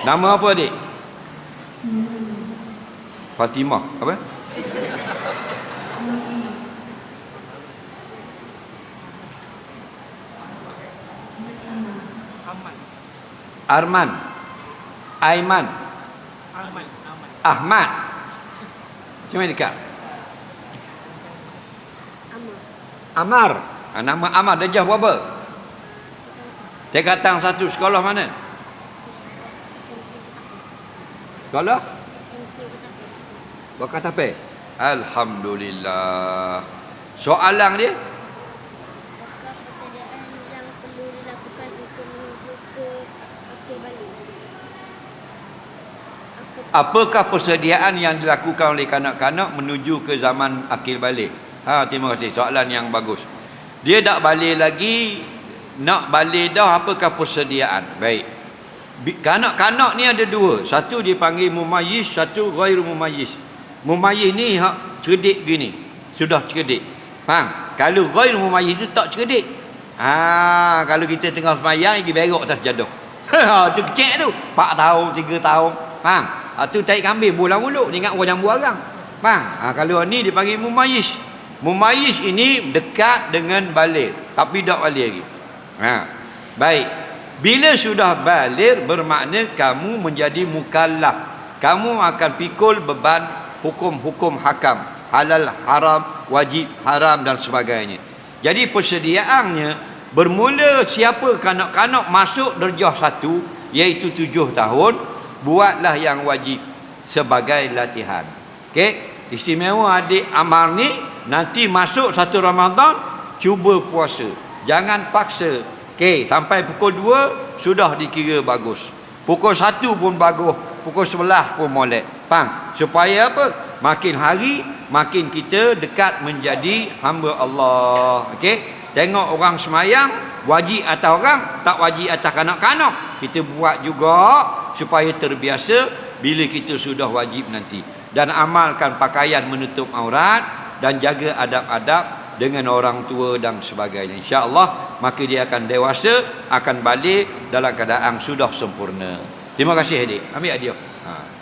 Nama apa adik? Fatimah. Apa? Ahmad. Arman. Aiman. Ahmad. Ahmad. Mana dekat? Amar. Ah, nama Amar darjah berapa? Tingkatan satu sekolah mana? Sekolah? Wakatape. Alhamdulillah. Soalan dia? Apakah persediaan yang perlu dilakukan untuk menuju ke akil balik? Apa Apakah persediaan yang dilakukan oleh kanak-kanak menuju ke zaman akil balik? Ha, terima kasih. Soalan yang bagus. Dia tak balik lagi, nak balik dah apakah persediaan? Baik. Kanak-kanak ni ada dua. Satu dipanggil mumayyiz, satu ghairu mumayyiz. Mumayyiz ni hak cerdik gini. Sudah cerdik. Faham? Kalau ghairu mumayyiz tu tak cerdik. Ha, kalau kita tengah semayang pergi berok atas jaduh. Ha, tu kecil tu. 4 tahun, 3 tahun. Faham? Ha, tu taik kambing bola mulut. Dia ingat orang jambu arang. Faham? Ha, kalau ni dipanggil mumayyiz. Mumayyiz ini dekat dengan balik. Tapi tak balik lagi. Ha. Baik. Bila sudah balik bermakna kamu menjadi mukallaf. Kamu akan pikul beban hukum-hukum hakam. Halal, haram, wajib, haram dan sebagainya. Jadi persediaannya bermula siapa kanak-kanak masuk darjah satu iaitu tujuh tahun buatlah yang wajib sebagai latihan. Okey? Istimewa adik Amar ni nanti masuk satu Ramadan cuba puasa. Jangan paksa. Okey, sampai pukul 2 sudah dikira bagus. Pukul 1 pun bagus, pukul 11 pun molek. Faham? Supaya apa? Makin hari makin kita dekat menjadi hamba Allah. Okey? Tengok orang semayang wajib atas orang, tak wajib atas kanak-kanak. Kita buat juga supaya terbiasa bila kita sudah wajib nanti dan amalkan pakaian menutup aurat dan jaga adab-adab dengan orang tua dan sebagainya. insya-Allah maka dia akan dewasa akan balik dalam keadaan sudah sempurna. Terima kasih adik ambil hadiah. Ha